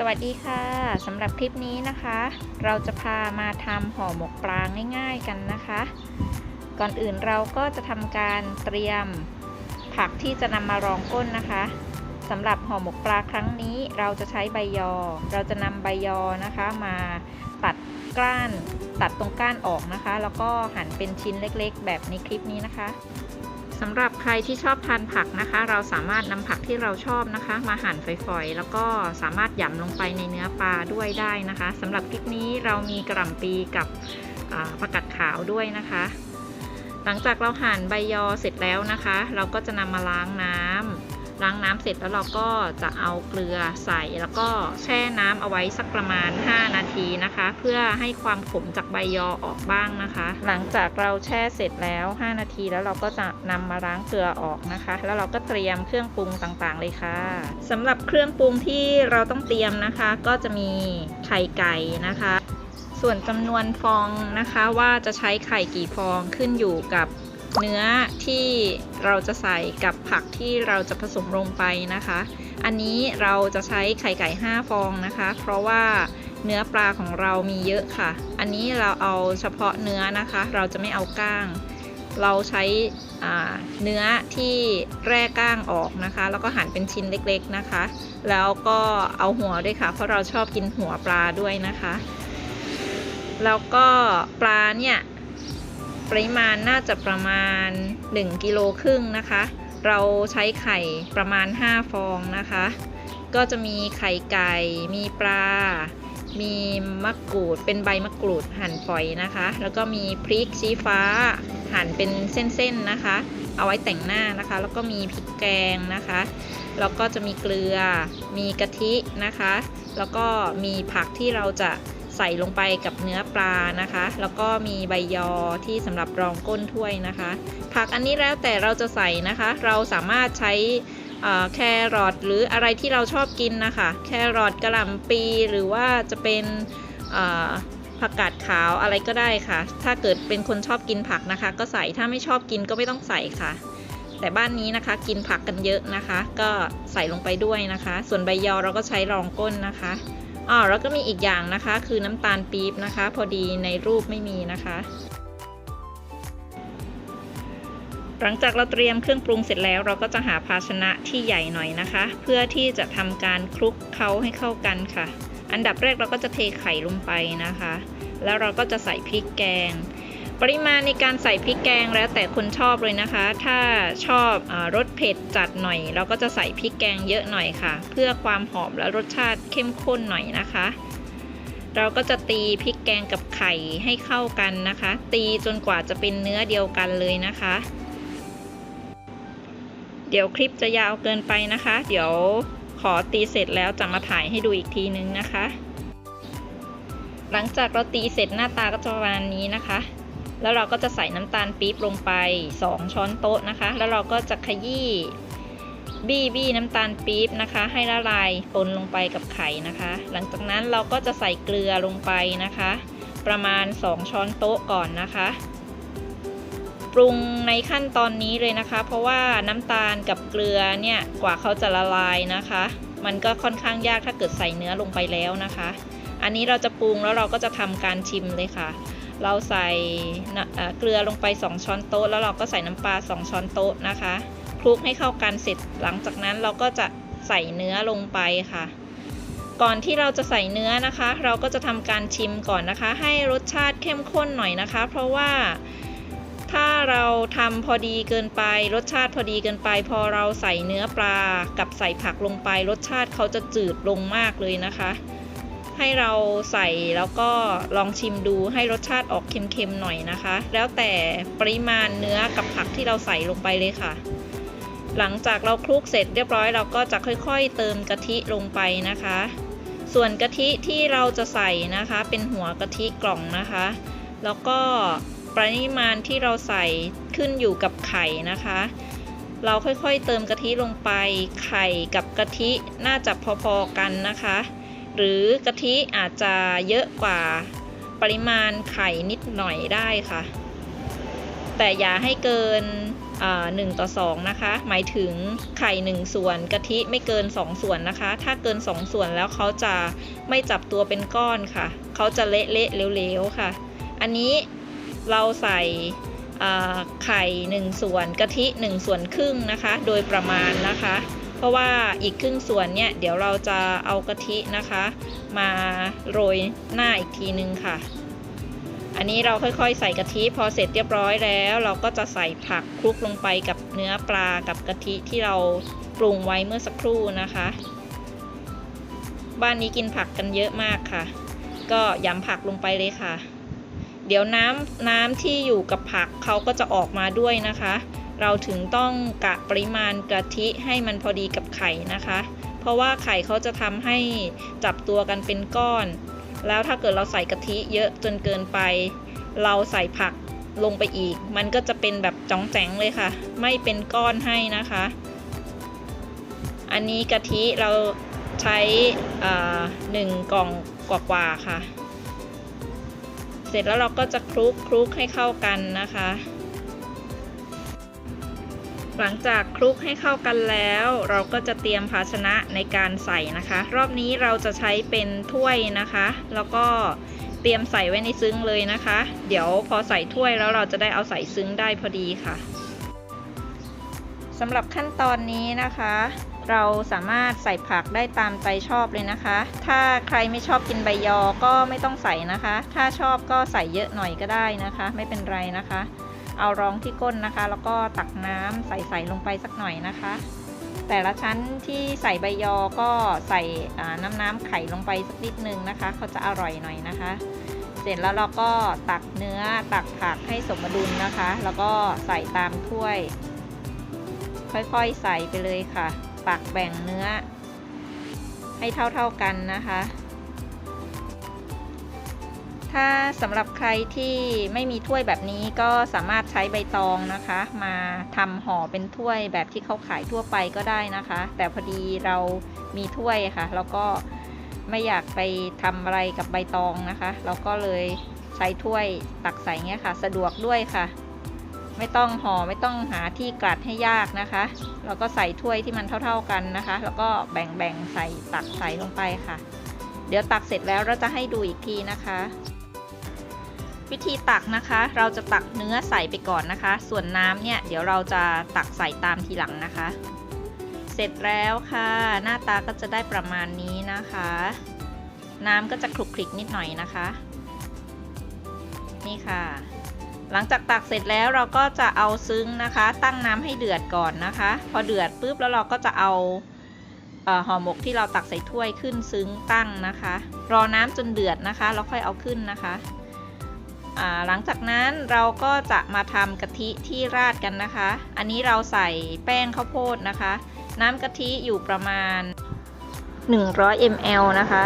สวัสดีค่ะสำหรับคลิปนี้นะคะ เราจะพามาทำห่อหมกปลาง่ายๆกันนะคะ ก่อนอื่นเราก็จะทำการเตรียมผักที่จะนำมารองก้นนะคะสำหรับห่อหมกปลาครั้งนี้เราจะใช้ใบยอ เราจะนำใบยอนะคะมาตัดก้านตัดตรงก้านออกนะคะ แล้วก็หั่นเป็นชิ้นเล็กๆ แบบในคลิปนี้นะคะ สำหรับใครที่ชอบทานผักนะคะ เราสามารถนำผักที่เราชอบนะคะ มาหั่นฝอยๆ แล้วก็สามารถหย่ำลงไปในเนื้อปลาด้วยได้นะคะสำหรับคลิปนี้เรามีกระหล่ำปีกับผักกาดขาวด้วยนะคะ หลังจากเราหั่นใบยอเสร็จแล้วนะคะ เราก็จะนำมาล้างน้ำ ล้างน้ำเสร็จแล้วเราก็จะเอาเกลือใส่แล้วก็แช่น้ำเอาไว้สักประมาณ 5 นาทีนะคะ เพื่อให้ความขมจากใบยอออกบ้างนะคะ หลังจากเราแช่เสร็จแล้ว 5 นาทีแล้วเราก็จะนำมาล้างเกลือออกนะคะ แล้วเราก็เตรียมเครื่องปรุงต่างๆ เลยค่ะสำหรับเครื่องปรุงที่เราต้องเตรียมนะคะ ก็จะมีไข่ไก่นะคะ ส่วนจำนวนฟองนะคะว่าจะใช้ไข่กี่ฟองขึ้นอยู่กับ เนื้อที่เราจะใส่กับผักที่เราจะผสมลงไปนะคะ อันนี้เราจะใช้ไข่ไก่ 5 ฟองนะคะ เพราะว่าเนื้อปลาของเรามีเยอะค่ะ อันนี้เราเอาเฉพาะเนื้อนะคะ เราจะไม่เอาก้าง เราใช้เนื้อที่แร่ก้างออกนะคะ แล้วก็หั่นเป็นชิ้นเล็กๆนะคะ แล้วก็เอาหัวด้วยค่ะ เพราะเราชอบกินหัวปลาด้วยนะคะ แล้วก็ปลาเนี่ย ปริมาณน่าจะประมาณ 1กิโลครึ่งนะคะ เราใช้ไข่ประมาณ 5 ฟองนะคะ ก็จะมีไข่ไก่ มีปลา มีมะกรูด เป็นใบมะกรูดหั่นฝอยนะคะ แล้วก็มีพริกชี้ฟ้า หั่นเป็นเส้นๆนะคะ เอาไว้แต่งหน้านะคะ แล้วก็มีพริกแกงนะคะ แล้วก็จะมีเกลือ มีกะทินะคะ แล้วก็มีผักที่เราจะ ใส่ลงไปกับเนื้อปลานะคะ แล้วก็มีใบยอที่สำหรับรองก้นถ้วยนะคะ ผักอันนี้แล้วแต่เราจะใส่นะคะ เราสามารถใช้แครอทหรืออะไรที่เราชอบกินนะคะ แครอทกระหล่ำปีหรือว่าจะเป็นผักกาดขาวอะไรก็ได้ค่ะ ถ้าเกิดเป็นคนชอบกินผักนะคะ ก็ใส่ถ้าไม่ชอบกินก็ไม่ต้องใส่ค่ะ แต่บ้านนี้นะคะกินผักกันเยอะนะคะ ก็ใส่ลงไปด้วยนะคะ ส่วนใบยอเราก็ใช้รองก้นนะคะ อ๋อแล้วก็มีอีกอย่างนะคะ คือน้ำตาลปี๊บนะคะ พอดีในรูปไม่มีนะคะ หลังจากเราเตรียมเครื่องปรุงเสร็จแล้ว เราก็จะหาภาชนะที่ใหญ่หน่อยนะคะ เพื่อที่จะทำการคลุกเคล้าให้เข้ากันค่ะ อันดับแรกเราก็จะเทไข่ลงไปนะคะ แล้วเราก็จะใส่พริกแกง ปริมาณในการใส่พริกแกงแล้วแต่คนชอบเลยนะคะ ถ้าชอบอรสเผ็ดจัดหน่อย เราก็จะใส่พริกแกงเยอะหน่อยค่ะ เพื่อความหอมและรสชาติเข้มข้นหน่อยนะคะ เราก็จะตีพริกแกงกับไข่ให้เข้ากันนะคะ ตีจนกว่าจะเป็นเนื้อเดียวกันเลยนะคะ เดี๋ยวคลิปจะยาวเกินไปนะคะ เดี๋ยวขอตีเสร็จแล้วจะมาถ่ายให้ดูอีกทีนึงนะคะ หลังจากเราตีเสร็จหน้าตาก็จะประมาณนี้นะคะ แล้วเราก็จะใส่น้ำตาลปี๊บลงไป 2 ช้อนโต๊ะนะคะ แล้วเราก็จะขยี้บี้บี้น้ำตาลปี๊บนะคะ ให้ละลายปนลงไปกับไข่นะคะ หลังจากนั้นเราก็จะใส่เกลือลงไปนะคะ ประมาณ 2 ช้อนโต๊ะก่อนนะคะ ปรุงในขั้นตอนนี้เลยนะคะ เพราะว่าน้ำตาลกับเกลือเนี่ยกว่าเขาจะละลายนะคะ มันก็ค่อนข้างยากถ้าเกิดใส่เนื้อลงไปแล้วนะคะ อันนี้เราจะปรุงแล้วเราก็จะทำการชิมเลยค่ะ เราใส่เอ่อเกลือลงไป 2 ช้อนโต๊ะ แล้วเราก็ใส่น้ำปลา 2 ช้อนโต๊ะนะคะคลุกให้เข้ากันเสร็จหลังจากนั้นเราก็จะใส่เนื้อลงไปค่ะ ก่อนที่เราจะใส่เนื้อนะคะ เราก็จะทำการชิมก่อนนะคะ ให้รสชาติเข้มข้นหน่อยนะคะ เพราะว่าถ้าเราทำพอดีเกินไป รสชาติพอดีเกินไป พอเราใส่เนื้อปลากับใส่ผักลงไป รสชาติเขาจะจืดลงมากเลยนะคะ ให้เราใส่แล้วก็ลองชิมดูให้รสชาติออกเค็มๆหน่อยนะคะ แล้วแต่ปริมาณเนื้อกับผักที่เราใส่ลงไปเลยค่ะ หลังจากเราคลุกเสร็จเรียบร้อยเราก็จะค่อยๆ เติมกะทิลงไปนะคะ ส่วนกะทิที่เราจะใส่นะคะเป็นหัวกะทิกล่องนะคะ แล้วก็ปริมาณที่เราใส่ขึ้นอยู่กับไข่นะคะ เราค่อยๆเติมกะทิลงไป ไข่กับกะทิน่าจะพอๆกันนะคะ หรือกะทิอาจจะเยอะกว่าปริมาณไข่นิดหน่อยได้ค่ะ แต่อย่าให้เกินหนึ่งต่อสองนะคะ หมายถึงไข่หนึ่งส่วนกะทิไม่เกิน2ส่วนนะคะ ถ้าเกิน2ส่วนแล้วเขาจะไม่จับตัวเป็นก้อนค่ะ เขาจะเละเละๆเหลวๆค่ะ อันนี้เราใส่อ่าไข่1ส่วนกะทิ1ส่วนครึ่งนะคะ โดยประมาณนะคะ เพราะว่าอีกครึ่งส่วนเนี่ยเดี๋ยวเราจะเอากะทินะคะ มาโรยหน้าอีกทีนึงค่ะ อันนี้เราค่อยๆ ใส่กะทิพอเสร็จเรียบร้อยแล้ว เราก็จะใส่ผักคลุกลงไปกับเนื้อปลากับกะทิที่เราปรุงไว้เมื่อสักครู่นะคะ บ้านนี้กินผักกันเยอะมากค่ะ ก็ยำผักลงไปเลยค่ะ เดี๋ยวน้ำน้ำที่อยู่กับผักเขาก็จะออกมาด้วยนะคะ เราถึงต้องกะปริมาณกะทิให้มันพอดีกับไข่นะคะ เพราะว่าไข่เขาจะทำให้จับตัวกันเป็นก้อน แล้วถ้าเกิดเราใส่กะทิเยอะจนเกินไป เราใส่ผักลงไปอีก มันก็จะเป็นแบบจ้องแจงเลยค่ะ ไม่เป็นก้อนให้นะคะ อันนี้กะทิเราใช้หนึ่งกล่องกว่าๆค่ะ เสร็จแล้วเราก็จะคลุกคลุกให้เข้ากันนะคะ หลังจากคลุกให้เข้ากันแล้ว เราก็จะเตรียมภาชนะในการใส่นะคะ รอบนี้เราจะใช้เป็นถ้วยนะคะ แล้วก็เตรียมใส่ไว้ในซึ้งเลยนะคะ เดี๋ยวพอใส่ถ้วยแล้วเราจะได้เอาใส่ซึ้งได้พอดีค่ะสำหรับขั้นตอนนี้นะคะ เราสามารถใส่ผักได้ตามใจชอบเลยนะคะ ถ้าใครไม่ชอบกินใบยอก็ไม่ต้องใส่นะคะ ถ้าชอบก็ใส่เยอะหน่อยก็ได้นะคะ ไม่เป็นไรนะคะ เอารองที่ก้นนะคะ แล้วก็ตักน้ำใส่ใส่ลงไปสักหน่อยนะคะ แต่ละชั้นที่ใส่ใบยอก็ใส่น้ำน้ำไข่ลงไปสักนิดนึงนะคะ เขาจะอร่อยหน่อยนะคะ เสร็จแล้วเราก็ตักเนื้อตักผักให้สมดุลนะคะ แล้วก็ใส่ตามถ้วย ค่อยๆใส่ไปเลยค่ะ ตักแบ่งเนื้อ ให้เท่าๆกันนะคะ ถ้าสำหรับใครที่ไม่มีถ้วยแบบนี้ก็สามารถใช้ใบตองนะคะ มาทำห่อเป็นถ้วยแบบที่เขาขายทั่วไปก็ได้นะคะ แต่พอดีเรามีถ้วยค่ะ แล้วก็ไม่อยากไปทำอะไรกับใบตองนะคะ เราก็เลยใช้ถ้วยตักใส่เงี้ยค่ะ สะดวกด้วยค่ะ ไม่ต้องห่อไม่ต้องหาที่กัดให้ยากนะคะเราก็ใส่ถ้วยที่มันเท่า ๆกันนะคะ แล้วก็แบ่งๆใส่ตักใส่ลงไปค่ะเดี๋ยวตักเสร็จแล้วเราจะให้ดูอีกทีนะคะ วิธีตักนะคะ เราจะตักเนื้อใส่ไปก่อนนะคะ ส่วนน้ำเนี่ยเดี๋ยวเราจะตักใส่ตามทีหลังนะคะ เสร็จแล้วค่ะ หน้าตาก็จะได้ประมาณนี้นะคะ น้ำก็จะคลุกคลิกนิดหน่อยนะคะ นี่ค่ะ หลังจากตักเสร็จแล้วเราก็จะเอาซึ้งนะคะ ตั้งน้ำให้เดือดก่อนนะคะ พอเดือดปุ๊บแล้วเราก็จะเอาห่อหมกที่เราตักใส่ถ้วยขึ้นซึ้งตั้งนะคะ รอน้ำจนเดือดนะคะแล้วค่อยเอาขึ้นนะคะ หลังจากนั้นเราก็จะมาทำกะทิที่ราดกันนะคะ อันนี้เราใส่แป้งข้าวโพดนะคะ น้ำกะทิอยู่ประมาณ 100 ml นะคะ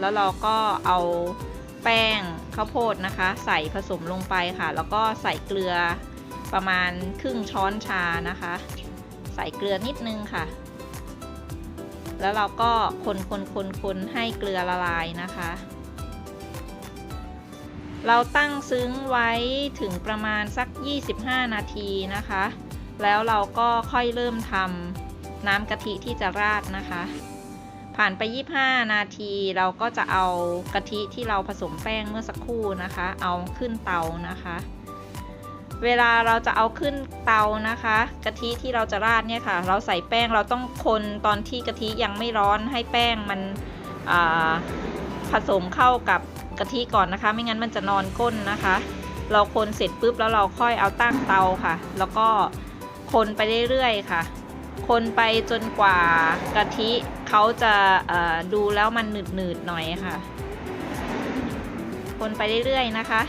แล้วเราก็เอาแป้งข้าวโพดนะคะ ใส่ผสมลงไปค่ะ แล้วก็ใส่เกลือประมาณครึ่งช้อนชานะคะ ใส่เกลือนิดนึงค่ะ แล้วเราก็คนคนคนคนให้เกลือละลายนะคะ เราตั้งซึ้งไว้ถึงประมาณสัก 25 นาทีนะคะ แล้วเราก็ค่อยเริ่มทำน้ำกะทิที่จะราดนะคะ ผ่านไป 25 นาทีเราก็จะเอากะทิที่เราผสมแป้งเมื่อสักครู่นะคะ เอาขึ้นเตานะคะ เวลาเราจะเอาขึ้นเตานะคะ กะทิที่เราจะราดเนี่ยค่ะ เราใส่แป้งเราต้องคนตอนที่กะทิยังไม่ร้อนให้แป้งมันผสมเข้ากับ กะทิก่อนนะคะ ไม่งั้นมันจะนอนก้นนะคะ เราคนเสร็จปุ๊บแล้วเราค่อยเอาตั้งเตาค่ะ แล้วก็คนไปเรื่อยๆค่ะ คนไปจนกว่ากะทิเขาจะดูแล้วมันหนืดๆหน่อยค่ะ คนไปเรื่อยๆนะคะ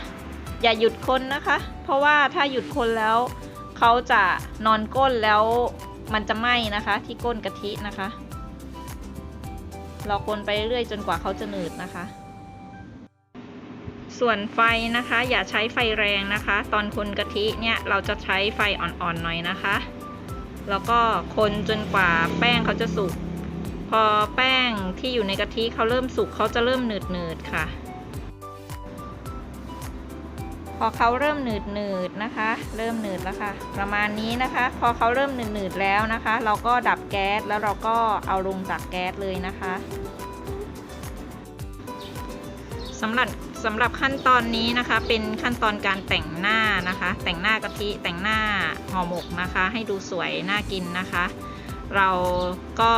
อย่าหยุดคนนะคะ เพราะว่าถ้าหยุดคนแล้วเขาจะนอนก้นแล้วมันจะไหม้นะคะที่ก้นกะทินะคะ เราคนไปเรื่อยๆจนกว่าเขาจะหนืดนะคะ ส่วนไฟนะคะ อย่าใช้ไฟแรงนะคะ ตอนคนกะทิเนี่ยเราจะใช้ไฟอ่อนๆหน่อยนะคะ แล้วก็คนจนกว่าแป้งเขาจะสุก พอแป้งที่อยู่ในกะทิเขาเริ่มสุกเขาจะเริ่มหนืดๆค่ะ พอเขาเริ่มหนืดหนืดๆนะคะ เริ่มหนืดแล้วค่ะ ประมาณนี้นะคะ พอเขาเริ่มหนืดหนืดๆแล้วนะคะ เราก็ดับแก๊สแล้วเราก็เอาลงจากแก๊สเลยนะคะสำหรับ สำหรับขั้นตอนนี้นะคะเป็นขั้นตอนการแต่งหน้านะคะ แต่งหน้ากะทิแต่งหน้าห่อหมกนะคะ ให้ดูสวยน่ากินนะคะ เราก็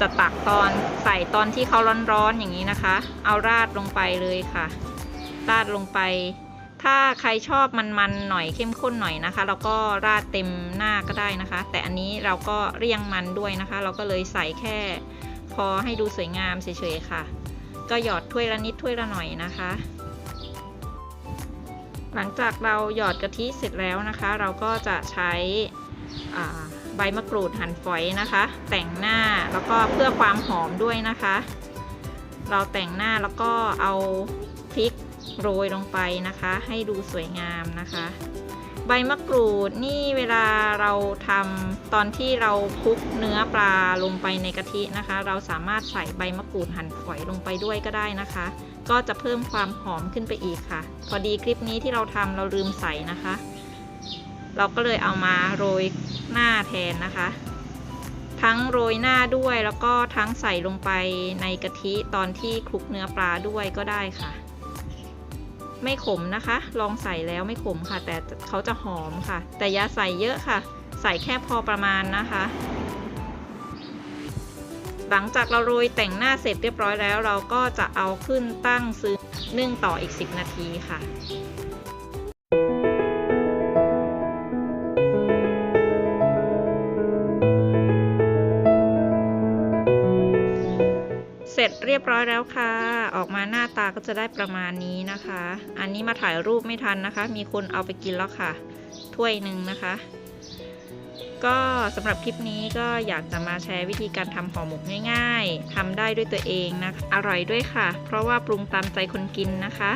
จะตักตอนใส่ตอนที่เขาร้อนๆอย่างนี้นะคะ เอาราดลงไปเลยค่ะ ราดลงไป ถ้าใครชอบมันๆหน่อยเข้มข้นหน่อยนะคะ เราก็ราดเต็มหน้าก็ได้นะคะ แต่อันนี้เราก็เรียงมันด้วยนะคะ เราก็เลยใส่แค่ พอให้ดูสวยงามเฉยๆค่ะ ก็หยอดถ้วยละนิดถ้วยละหน่อยนะคะ หลังจากเราหยอดกะทิเสร็จแล้วนะคะ เราก็จะใช้ใบมะกรูดหั่นฝอยนะคะ แต่งหน้าแล้วก็เพื่อความหอมด้วยนะคะ เราแต่งหน้าแล้วก็เอาพริกโรยลงไปนะคะ ให้ดูสวยงามนะคะ บมะกรูดนี่เวลาเราทำตอนที่เราคลุกเนื้อปลาลงไปในกะทินะคะ เราสามารถใส่ใบมะกรูดหั่นฝอยลงไปด้วยก็ได้นะคะ ก็จะเพิ่มความหอมขึ้นไปอีกค่ะ พอดีคลิปนี้ที่เราทำเราลืมใส่นะคะ เราก็เลยเอามาโรยหน้าแทนนะคะ ทั้งโรยหน้าด้วยแล้วก็ทั้งใส่ลงไปในกะทิตอนที่คลุกเนื้อปลาด้วยก็ได้ค่ะ ไม่ขมนะคะ ลองใส่แล้วไม่ขมค่ะ แต่เขาจะหอมค่ะ แต่อย่าใส่เยอะค่ะ ใส่แค่พอประมาณนะคะ หลังจากเราโรยแต่งหน้าเสร็จเรียบร้อยแล้ว เราก็จะเอาขึ้นตั้งซึ้งนึ่งต่ออีก 10 นาทีค่ะ ร็จเรียบร้อยแล้วค่ะ ออกมาหน้าตาก็จะได้ประมาณนี้นะคะ อันนี้มาถ่ายรูปไม่ทันนะคะ มีคนเอาไปกินแล้วค่ะ ถ้วยหนึ่งนะคะ ก็สำหรับคลิปนี้ก็อยากจะมาแชร์วิธีการทำห่อหมกง่าย ๆทำได้ด้วยตัวเองนะคะอร่อยด้วยค่ะ เพราะว่าปรุงตามใจคนกินนะคะ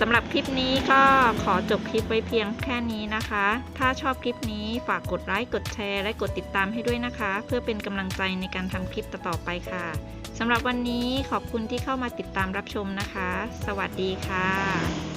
สำหรับคลิปนี้ก็ขอจบคลิปไว้เพียงแค่นี้นะคะ ถ้าชอบคลิปนี้ฝากกดไลค์ กดแชร์ และกดติดตามให้ด้วยนะคะ เพื่อเป็นกำลังใจในการทำคลิปต่อๆไปค่ะสำหรับวันนี้ขอบคุณที่เข้ามาติดตามรับชมนะคะ สวัสดีค่ะ